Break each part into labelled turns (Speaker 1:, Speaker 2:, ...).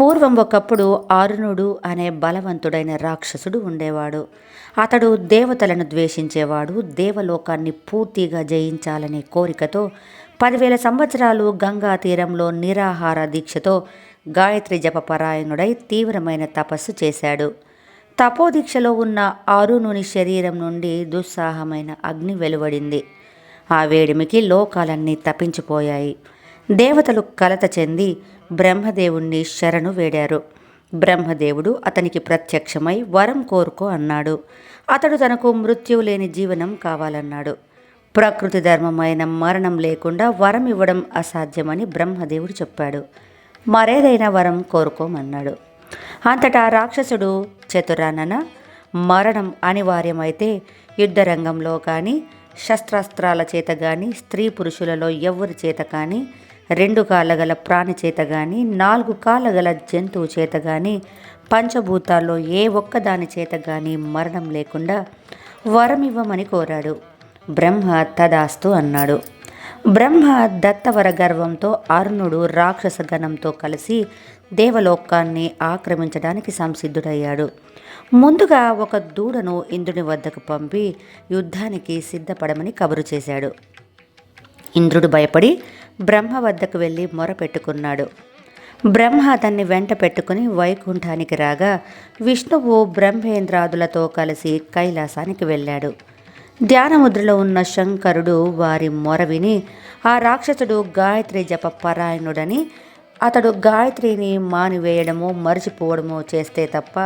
Speaker 1: పూర్వం ఒకప్పుడు ఆరుణుడు అనే బలవంతుడైన రాక్షసుడు ఉండేవాడు. అతడు దేవతలను ద్వేషించేవాడు దేవలోకాన్ని పూర్తిగా జయించాలనే కోరికతో పదివేల సంవత్సరాలు గంగా తీరంలో నిరాహార దీక్షతో గాయత్రి జపపరాయణుడై తీవ్రమైన తపస్సు చేశాడు. తపోదీక్షలో ఉన్న ఆరుణుని శరీరం నుండి దుస్సాహమైన అగ్ని వెలువడింది. ఆ వేడిమికి లోకాలన్నీ తప్పించిపోయాయి. దేవతలు కలత చెంది బ్రహ్మదేవుణ్ణి శరణు వేడారు. బ్రహ్మదేవుడు అతనికి ప్రత్యక్షమై వరం కోరుకో అన్నాడు. అతడు తనకు మృత్యువు లేని జీవనం కావాలన్నాడు. ప్రకృతి ధర్మమైన మరణం లేకుండా వరం ఇవ్వడం అసాధ్యమని బ్రహ్మదేవుడు చెప్పాడు. మరేదైనా వరం కోరుకోమన్నాడు. అంతటా రాక్షసుడు చతురానన మరణం అనివార్యమైతే యుద్ధరంగంలో కానీ శస్త్రాస్త్రాల చేత కానీ స్త్రీ పురుషులలో ఎవరి చేత కానీ రెండు కాళ్ళ గల ప్రాణి చేత కానీ నాలుగు కాళ్ళ గల జంతువు చేత కానీ పంచభూతాల్లో ఏ ఒక్కదాని చేత కానీ మరణం లేకుండా వరం ఇవ్వమని కోరాడు. బ్రహ్మ తదాస్తు అన్నాడు. బ్రహ్మ దత్తవర గర్వంతో అరుణుడు రాక్షస గణంతో కలిసి దేవలోకాన్ని ఆక్రమించడానికి సంసిద్ధుడయ్యాడు. ముందుగా ఒక దూడను ఇంద్రుని వద్దకు పంపి యుద్ధానికి సిద్ధపడమని కబురు చేశాడు. ఇంద్రుడు భయపడి బ్రహ్మ వద్దకు వెళ్ళి మొరపెట్టుకున్నాడు బ్రహ్మ అతన్ని వెంట పెట్టుకుని వైకుంఠానికి రాగా విష్ణువు బ్రహ్మేంద్రాదులతో కలిసి కైలాసానికి వెళ్ళాడు. ధ్యానముద్రలో ఉన్న శంకరుడు వారి మొర విని ఆ రాక్షసుడు గాయత్రి జప పరాయణుడని అతడు గాయత్రిని మానివేయడమో మరిచిపోవడమో చేస్తే తప్ప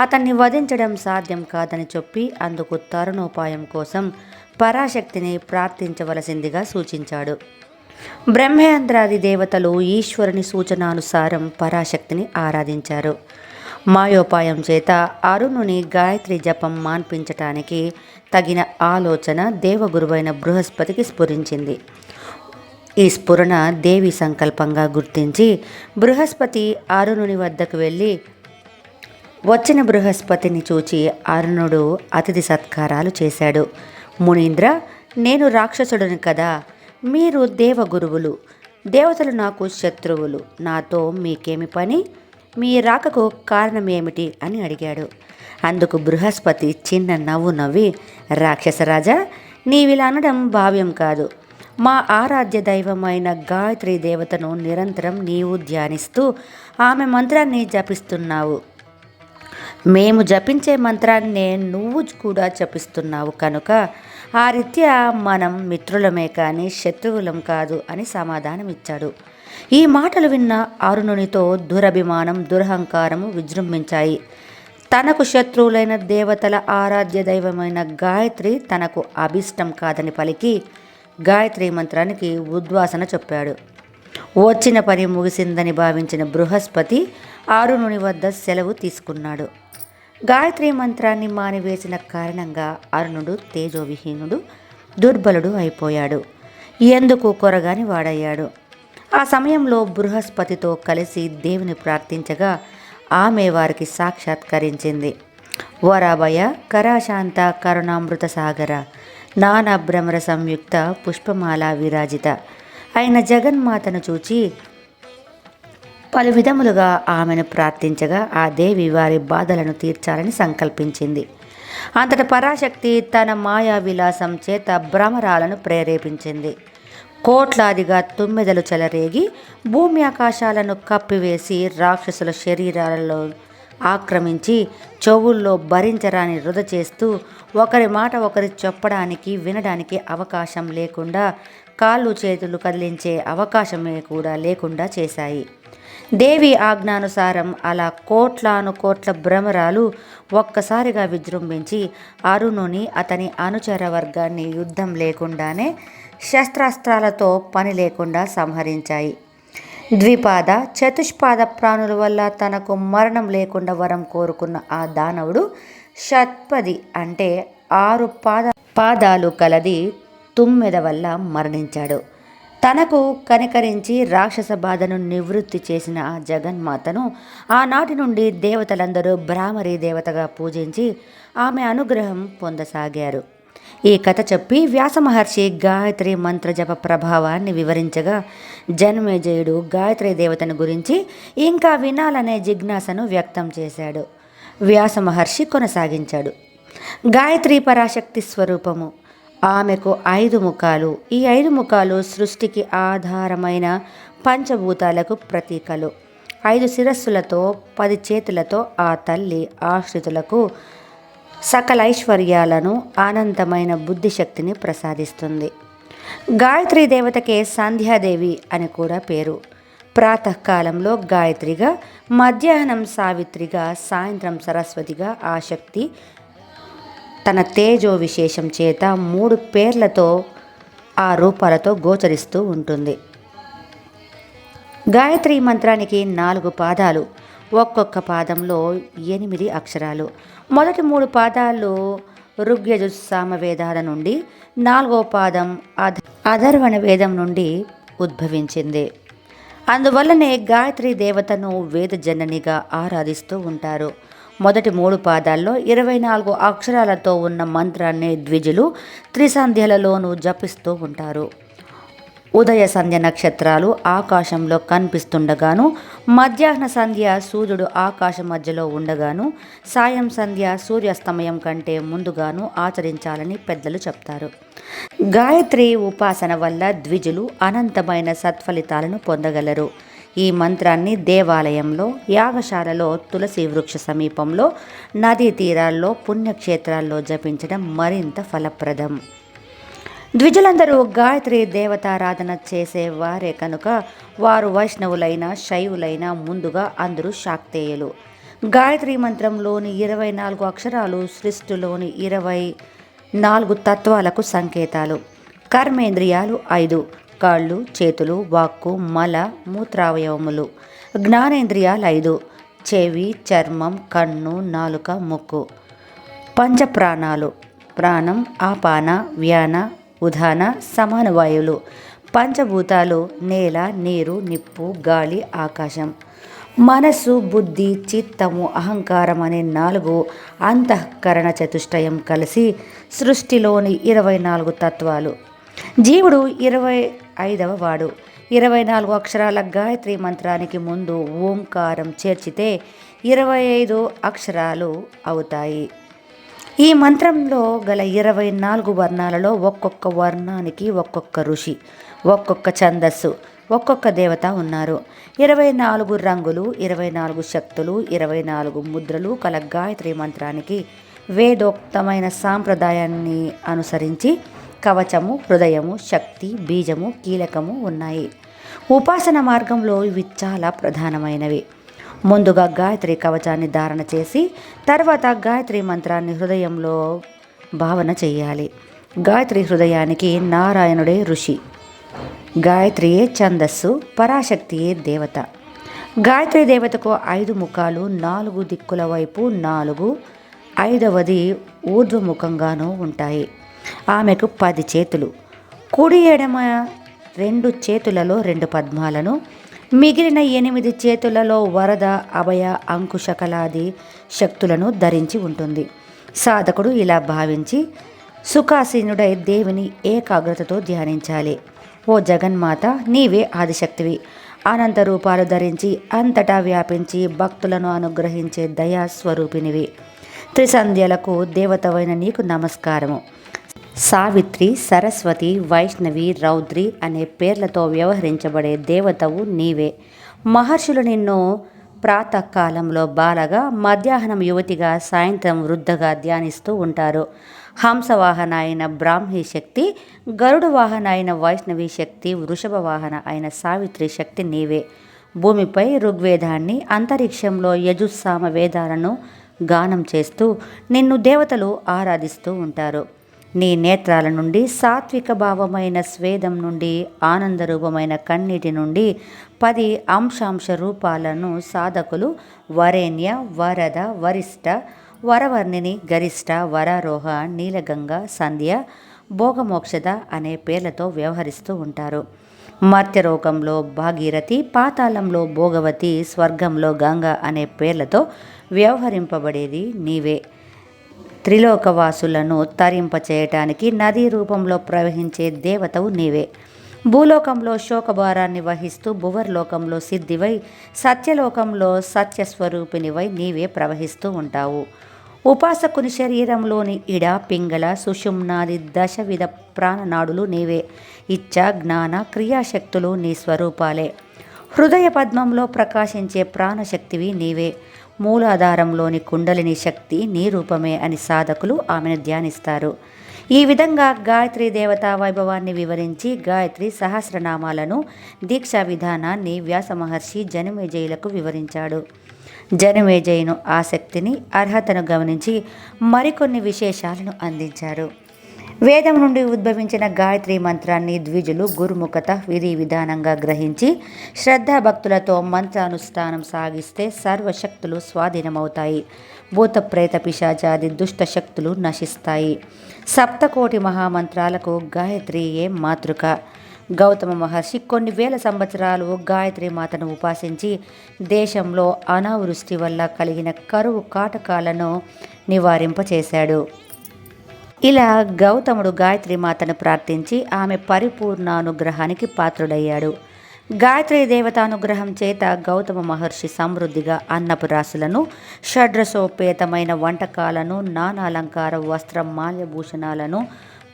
Speaker 1: అతన్ని వధించడం సాధ్యం కాదని చెప్పి అందుకు తరుణోపాయం కోసం పరాశక్తిని ప్రార్థించవలసిందిగా సూచించాడు. బ్రహ్మేంద్రాది దేవతలు ఈశ్వరుని సూచనానుసారం పరాశక్తిని ఆరాధించారు. మాయోపాయం చేత అరుణుని గాయత్రి జపం మాన్పించటానికి తగిన ఆలోచన దేవగురువైన బృహస్పతికి స్ఫురించింది. ఈ స్ఫురణ దేవి సంకల్పంగా గుర్తించి బృహస్పతి అరుణుని వద్దకు వెళ్ళి వచ్చిన బృహస్పతిని చూచి అరుణుడు అతిథి సత్కారాలు చేశాడు. మునీంద్ర నేను రాక్షసుడిని కదా మీరు దేవగురువులు దేవతలు నాకు శత్రువులు నాతో మీకేమి పని? మీ రాకకు కారణమేమిటి అని అడిగాడు. అందుకు బృహస్పతి చిన్న నవ్వు నవ్వి రాక్షసరాజా నీవిలా అనడం భావ్యం కాదు. మా ఆరాధ్య దైవమైన గాయత్రి దేవతను నిరంతరం నీవు ధ్యానిస్తూ ఆమె మంత్రాన్ని జపిస్తున్నావు. మేము జపించే మంత్రాన్నే నువ్వు కూడా జపిస్తున్నావు కనుక ఆ రీత్యా మనం మిత్రులమే కానీ శత్రువులం కాదు అని సమాధానం ఇచ్చాడు ఈ మాటలు విన్న అరుణునితో దురభిమానం దురహంకారము విజృంభించాయి. తనకు శత్రువులైన దేవతల ఆరాధ్య దైవమైన గాయత్రి తనకు అభిష్టం కాదని పలికి గాయత్రి మంత్రానికి ఉద్వాసన చెప్పాడు. వచ్చిన పని ముగిసిందని భావించిన బృహస్పతి ఆరుణుని వద్ద సెలవు తీసుకున్నాడు. గాయత్రి మంత్రాన్ని మానివేసిన కారణంగా అరుణుడు తేజోవిహీనుడు దుర్బలుడు అయిపోయాడు. ఎందుకు కొరగాని వాడయ్యాడు? ఆ సమయంలో బృహస్పతితో కలిసి దేవుని ప్రార్థించగా ఆమె వారికి సాక్షాత్కరించింది. వరాభయ కరాశాంత కరుణామృత సాగర నానా భ్రమర సంయుక్త పుష్పమాల విరాజిత అయిన జగన్మాతను చూచి పలు విధములుగా ఆమెను ప్రార్థించగా ఆ దేవి వారి బాధలను తీర్చాలని సంకల్పించింది. అంతట పరాశక్తి తన మాయా విలాసం చేత భ్రమరాలను ప్రేరేపించింది. కోట్లాదిగా తుమ్మెదలు చెలరేగి భూమి ఆకాశాలను కప్పివేసి రాక్షసుల శరీరాలలో ఆక్రమించి చెవుల్లో భరించరాని వృధ చేస్తూ ఒకరి మాట ఒకరి చెప్పడానికి వినడానికి అవకాశం లేకుండా కాళ్ళు చేతులు కదిలించే అవకాశమే కూడా లేకుండా చేశాయి. దేవి ఆజ్ఞానుసారం అలా కోట్లాను కోట్ల భ్రమరాలు ఒక్కసారిగా విజృంభించి అరుణుని అతని అనుచర వర్గాన్ని యుద్ధం లేకుండానే శస్త్రాస్త్రాలతో పని లేకుండా సంహరించాయి. ద్విపాద చతుష్పాద ప్రాణుల వల్ల తనకు మరణం లేకుండా వరం కోరుకున్న ఆ దానవుడు షట్పది అంటే ఆరు పాద పాదాలు కలది తుమ్మెద వల్ల మరణించాడు. తనకు కనికరించి రాక్షస బాధను నివృత్తి చేసిన ఆ జగన్మాతను ఆనాటి నుండి దేవతలందరూ భ్రామరీ దేవతగా పూజించి ఆమె అనుగ్రహం పొందసాగారు. ఈ కథ చెప్పి వ్యాస మహర్షి గాయత్రి మంత్రజప ప్రభావాన్ని వివరించగా జన్మేజయుడు గాయత్రి దేవతను గురించి ఇంకా వినాలనే జిజ్ఞాసను వ్యక్తం చేశాడు. వ్యాస మహర్షి కొనసాగించాడు. గాయత్రి పరాశక్తి స్వరూపము. ఆమెకు ఐదు ముఖాలు. ఈ ఐదు ముఖాలు సృష్టికి ఆధారమైన పంచభూతాలకు ప్రతీకలు. ఐదు శిరస్సులతో పది చేతులతో ఆ తల్లి ఆశ్రితులకు సకల ఐశ్వర్యాలను ఆనందమైన బుద్ధిశక్తిని ప్రసాదిస్తుంది. గాయత్రి దేవతకే సంధ్యాదేవి అని కూడా పేరు. ప్రాతకాలంలో గాయత్రిగా మధ్యాహ్నం సావిత్రిగా సాయంత్రం సరస్వతిగా ఆ శక్తి తన తేజో విశేషం చేత మూడు పేర్లతో ఆ రూపాలతో గోచరిస్తూ ఉంటుంది. గాయత్రి మంత్రానికి నాలుగు పాదాలు ఒక్కొక్క పాదంలో ఎనిమిది అక్షరాలు. మొదటి మూడు పాదాలు ఋగ్యజు సామవేదాల నుండి నాలుగో పాదం అధ అధర్వణ వేదం నుండి ఉద్భవించింది. అందువల్లనే గాయత్రి దేవతను వేదజననిగా ఆరాధిస్తూ ఉంటారు. మొదటి మూడు పాదాల్లో ఇరవై నాలుగు అక్షరాలతో ఉన్న మంత్రాన్ని ద్విజులు త్రిసంధ్యలలోనూ జపిస్తూ ఉంటారు. ఉదయ సంధ్య నక్షత్రాలు ఆకాశంలో కనిపిస్తుండగాను మధ్యాహ్న సంధ్య సూర్యుడు ఆకాశం మధ్యలో ఉండగాను సాయం సంధ్య సూర్యాస్తమయం కంటే ముందుగాను ఆచరించాలని పెద్దలు చెప్తారు. గాయత్రి ఉపాసన వల్ల ద్విజులు అనంతమైన సత్ఫలితాలను పొందగలరు. ఈ మంత్రాన్ని దేవాలయంలో యాగశాలలో తులసి వృక్ష సమీపంలో నదీ తీరాల్లో పుణ్యక్షేత్రాల్లో జపించడం మరింత ఫలప్రదం. ద్విజులందరూ గాయత్రి దేవతారాధన చేసేవారే కనుక వారు వైష్ణవులైన శైవులైన ముందుగా అందరూ శాక్తేయులు. గాయత్రి మంత్రంలోని ఇరవై నాలుగు అక్షరాలు సృష్టిలోని ఇరవై నాలుగు తత్వాలకు సంకేతాలు. కర్మేంద్రియాలు ఐదు. కాళ్ళు చేతులు వాక్కు మల మూత్రావయవములు. జ్ఞానేంద్రియాలు ఐదు. చెవి చర్మం కన్ను నాలుక ముక్కు. పంచప్రాణాలు. ప్రాణం ఆపాన వ్యాన ఉదాన సమాన వాయువులు పంచభూతాలు నేల నీరు నిప్పు గాలి ఆకాశం. మనస్సు బుద్ధి చిత్తము అహంకారం అనే నాలుగు అంతఃకరణ చతుష్టయం కలిసి సృష్టిలోని ఇరవై నాలుగు తత్వాలు. జీవుడు ఇరవై ఐదవ వాడు. ఇరవై నాలుగు అక్షరాల గాయత్రి మంత్రానికి ముందు ఓంకారం చేర్చితే ఇరవై ఐదు అక్షరాలు అవుతాయి. ఈ మంత్రంలో గల ఇరవై నాలుగు వర్ణాలలో ఒక్కొక్క వర్ణానికి ఒక్కొక్క ఋషి ఒక్కొక్క ఛందస్సు ఒక్కొక్క దేవత ఉన్నారు. ఇరవై నాలుగు రంగులు ఇరవై నాలుగు శక్తులు ఇరవై నాలుగు ముద్రలు కల గాయత్రి మంత్రానికి వేదోక్తమైన సాంప్రదాయాన్ని అనుసరించి కవచము హృదయము శక్తి బీజము కీలకము ఉన్నాయి. ఉపాసన మార్గంలో ఇవి చాలా ప్రధానమైనవి. ముందుగా గాయత్రి కవచాన్ని ధారణ చేసి తర్వాత గాయత్రి మంత్రాన్ని హృదయంలో భావన చేయాలి. గాయత్రి హృదయానికి నారాయణుడే ఋషి. గాయత్రియే ఛందస్సు పరాశక్తియే దేవత. గాయత్రి దేవతకు ఐదు ముఖాలు నాలుగు దిక్కుల వైపు నాలుగు ఐదవది ఊర్ధ్వముఖంగానూ ఉంటాయి. ఆమెకు పది చేతులు. కుడి ఎడమ రెండు చేతులలో రెండు పద్మాలను మిగిలిన ఎనిమిది చేతులలో వరద అభయ అంకుశకలాది శక్తులను ధరించి ఉంటుంది. సాధకుడు ఇలా భావించి సుఖాసీనుడై దేవిని ఏకాగ్రతతో ధ్యానించాలి. ఓ జగన్మాత నీవే ఆదిశక్తివి. అనంత రూపాలు ధరించి అంతటా వ్యాపించి భక్తులను అనుగ్రహించే దయా స్వరూపినివి త్రిసంధ్యలకు దేవతవైన నీకు నమస్కారము. సావిత్రి సరస్వతి వైష్ణవి రౌద్రి అనే పేర్లతో వ్యవహరించబడే దేవతవు నీవే. మహర్షులు నిన్ను ప్రాతకాలంలో బాలగా మధ్యాహ్నం యువతిగా సాయంత్రం వృద్ధగా ధ్యానిస్తూ ఉంటారు. హంసవాహన అయిన బ్రాహ్మీ శక్తి గరుడ వాహన అయిన వైష్ణవి శక్తి వృషభ వాహన అయిన సావిత్రి శక్తి నీవే. భూమిపై ఋగ్వేదాన్ని అంతరిక్షంలో యజుస్సామ వేదాలను గానం చేస్తూ నిన్ను దేవతలు ఆరాధిస్తూ ఉంటారు. నీ నేత్రాల నుండి సాత్విక భావమైన స్వేదం నుండి ఆనందరూపమైన కన్నీటి నుండి పది అంశాంశ రూపాలను సాధకులు వరేణ్య వరద వరిష్ట వరవర్ణిని గరిష్ట వరారోహ నీలగంగ సంధ్య భోగమోక్షద అనే పేర్లతో వ్యవహరిస్తూ ఉంటారు. మర్త్యరోగంలో భాగీరథి పాతాళంలో భోగవతి స్వర్గంలో గంగ అనే పేర్లతో వ్యవహరింపబడేది నీవే. త్రిలోకవాసులను తరింపచేయటానికి నదీ రూపంలో ప్రవహించే దేవతవు నీవే. భూలోకంలో శోకభారాన్ని వహిస్తూ భువర్లోకంలో సిద్ధివై సత్యలోకంలో సత్యస్వరూపినివై నీవే ప్రవహిస్తూ ఉంటావు. ఉపాసకుని శరీరంలోని ఇడ పింగళ సుషుమ్నాది దశవిధ ప్రాణనాడులు నీవే. ఇచ్చ జ్ఞాన క్రియాశక్తులు నీ స్వరూపాలే. హృదయ పద్మంలో ప్రకాశించే ప్రాణశక్తివి నీవే. మూలాధారంలోని కుండలిని శక్తి నీ రూపమే అని సాధకులు ఆమెను ధ్యానిస్తారు. ఈ విధంగా గాయత్రి దేవతా వైభవాన్ని వివరించి గాయత్రి సహస్రనామాలను దీక్షా విధానాన్ని వ్యాస మహర్షి జనమేజయులకు వివరించాడు. జనమేజయును ఆసక్తిని అర్హతను గమనించి మరికొన్ని విశేషాలను అందించారు. వేదం నుండి ఉద్భవించిన గాయత్రి మంత్రాన్ని ద్విజులు గురుముఖత విధి విధానంగా గ్రహించి శ్రద్ధాభక్తులతో మంత్రానుష్ఠానం సాగిస్తే సర్వశక్తులు స్వాధీనమవుతాయి. భూత ప్రేత పిశాచాది దుష్ట శక్తులు నశిస్తాయి. సప్తకోటి మహామంత్రాలకు గాయత్రియే మాతృక? గౌతమ మహర్షి కొన్ని వేల సంవత్సరాలు గాయత్రి మాతను ఉపాసించి దేశంలో అనావృష్టి వల్ల కలిగిన కరువు కాటకాలను నివారింపచేశాడు. ఇలా గౌతముడు గాయత్రి మాతను ప్రార్థించి ఆమె పరిపూర్ణానుగ్రహానికి పాత్రుడయ్యాడు. గాయత్రి దేవతానుగ్రహం చేత గౌతమ మహర్షి సమృద్ధిగా అన్నపు రాశులను షడ్రసోపేతమైన వంటకాలను నానాలంకార వస్త్రం మాల్యభూషణాలను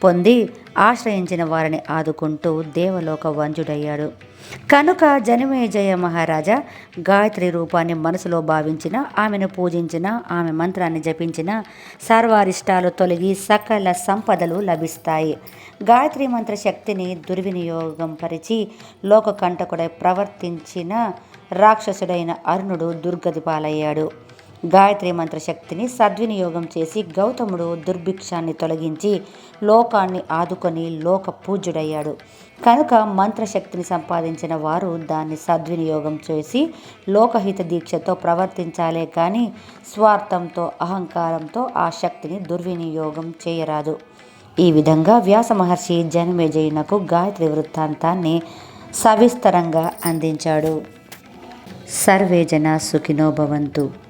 Speaker 1: పొంది ఆశ్రయించిన వారిని ఆదుకుంటూ దేవలోక వంజుడయ్యాడు. కనుక జనమేజయ మహారాజా గాయత్రి రూపాన్ని మనసులో భావించిన ఆమెను పూజించిన ఆమె మంత్రాన్ని జపించిన సర్వారిష్టాలు తొలగి సకల సంపదలు లభిస్తాయి. గాయత్రి మంత్ర శక్తిని దుర్వినియోగం పరిచి లోక కంటకుడై ప్రవర్తించిన రాక్షసుడైన అరుణుడు దుర్గతి పాలయ్యాడు గాయత్రి మంత్రశక్తిని సద్వినియోగం చేసి గౌతముడు దుర్భిక్షాన్ని తొలగించి లోకాన్ని ఆదుకొని లోక పూజ్యుడయ్యాడు కనుక మంత్రశక్తిని సంపాదించిన వారు దాన్ని సద్వినియోగం చేసి లోకహిత దీక్షతో ప్రవర్తించాలే కానీ స్వార్థంతో అహంకారంతో ఆ శక్తిని దుర్వినియోగం చేయరాదు. ఈ విధంగా వ్యాస మహర్షి జనమేజయునకు గాయత్రి వృత్తాంతాన్ని సవిస్తరంగా అందించాడు. సర్వే జన సుఖినో భవంతు.